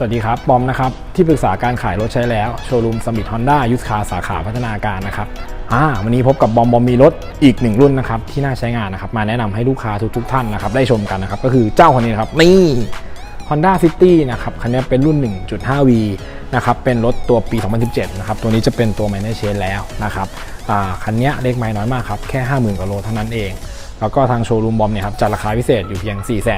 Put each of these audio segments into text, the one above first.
สวัสดีครับบอมนะครับ ที่ปรึกษาการขายรถใช้แล้ว โชว์รูมสมิธฮอนด้ายุทธคาสาขาพัฒนาการนะครับอ่าวันนี้พบกับบอมบอมมีรถอีกหนึ่งรุ่นนะครับที่น่าใช้งานนะครับมาแนะนำให้ลูกค้าทุกๆท่านนะครับได้ชมกันนะครับก็คือเจ้าคนนี้นะครับนี่ Honda City นะครับคันนี้เป็นรุ่น 1.5V นะครับเป็นรถตัวปี 2017 นะครับตัวนี้จะเป็นตัว Minor Change แล้วนะครับอ่าคันนี้เลขไม้น้อยมากครับแค่ 50,000กว่าโลเท่านั้นเอง แล้วก็ทางโชว์รูมบอมเนี่ยครับจัดราคาพิเศษอยู่เพียง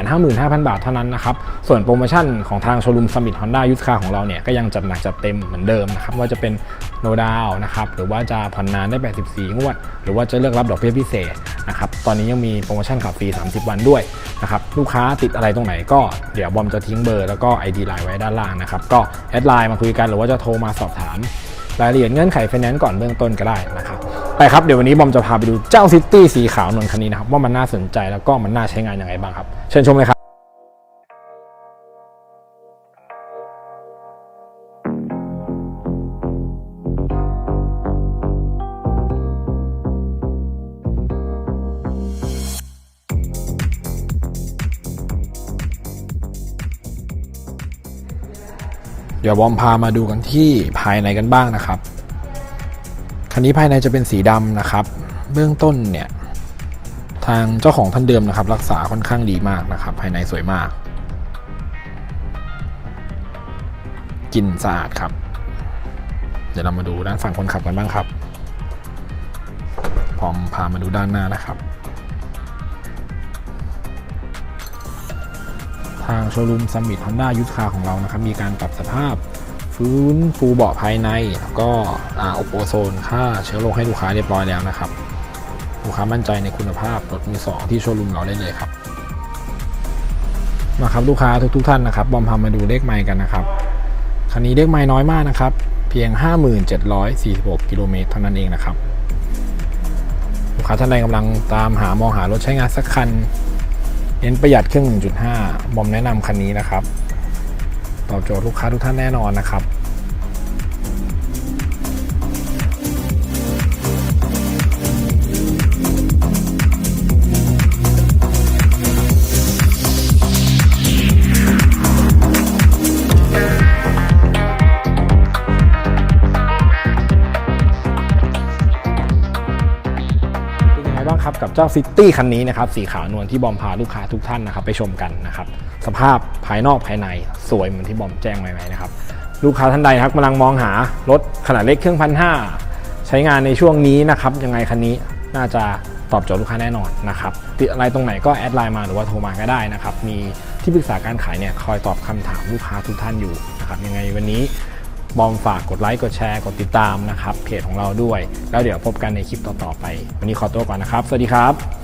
455,000 บาทเท่านั้นนะครับ ส่วนโปรโมชั่นของทางโชว์รูมสมิธฮอนด้ายุทธคาของเราเนี่ยก็ยังจัดหนักจัดเต็มเหมือนเดิมนะครับว่าจะเป็นโนดาวนะครับหรือว่าจะผ่อนนานได้ 84 งวด หรือว่าจะเลือกรับดอกเบี้ยพิเศษนะครับตอนนี้ยังมีโปรโมชั่นขับฟรี 30 วันด้วยนะครับลูกค้าติดอะไรตรงไหนก็เดี๋ยวบอมจะทิ้งเบอร์แล้วก็ ID ไลน์ไว้ด้านล่างนะครับก็แอดไลน์มาคุยกันหรือว่าจะโทรมาสอบถาม รายละเอียดเงื่อนไขไฟแนนซ์ก่อนเบื้องต้นก็ได้นะครับ แต่ครับเดี๋ยววันนี้บอมจะพาไปดูเจ้าซิตี้สีขาวนวลคันนี้นะครับว่ามันน่าสนใจแล้วก็มันน่าใช้งานยังไงบ้างครับ เชิญชมเลยครับเดี๋ยวบอมพามาดูกันที่ภายในกันบ้างนะครับ คันนี้ภายในจะเป็นสีดำนะครับ เบื้องต้นเนี่ยทางเจ้าของท่านเดิมนะครับ รักษาค่อนข้างดีมากนะครับ ภายในสวยมากกลิ่นสะอาดครับ เดี๋ยวเรามาดูด้านฝั่งคนขับกันบ้างครับ พร้อมพามาดูด้านหน้านะครับ ทางโชว์รูมซัมมิตฮอนด้ายุทธคาของเรานะครับ มีการปรับสภาพ ฟื้นฟูเบาะภายใน แล้วก็ออบโอโซนฆ่าเชื้อโรคให้ลูกค้าเรียบร้อยแล้วนะครับลูกค้ามั่นใจในคุณภาพรถมือสองที่โชว์รูมเราได้เลยครับมาครับลูกค้าทุกๆท่านนะครับบอมพามาดูเลขไมล์กันนะครับคันนี้เลขไมล์น้อยมากนะครับ เพียง 5746กิโลเมตรเท่านั้นเองนะครับลูกค้าท่านใดกำลังตามหามองหารถใช้งานสักคันเน้นประหยัดเครื่อง 1.5 บอมแนะนำคันนี้นะครับ ตอบโจทย์ลูกค้าทุกท่านแน่นอนนะครับ เจ้าซิตี้คันนี้นะครับสีขาวนวลที่บอมพาลูกค้าทุกท่านนะครับไปชมกันนะครับสภาพภายนอกภายในสวยเหมือนที่บอมแจ้งไว้ไหมนะครับลูกค้าท่านใดนะครับกำลังมองหารถขนาดเล็กเครื่องพันห้าใช้งานในช่วงนี้นะครับยังไงคันนี้น่าจะตอบโจทย์ลูกค้าแน่นอนนะครับติดอะไรตรงไหนก็แอดไลน์มาหรือว่าโทรมาก็ได้นะครับมีที่ปรึกษาการขายเนี่ยคอยตอบคำถามลูกค้าทุกท่านอยู่นะครับยังไงวันนี้ บอมฝากกดไลค์กดแชร์กดติดตามนะครับเพจของเราด้วย แล้วเดี๋ยวพบกันในคลิปต่อๆไป วันนี้ขอตัวก่อนนะครับ สวัสดีครับ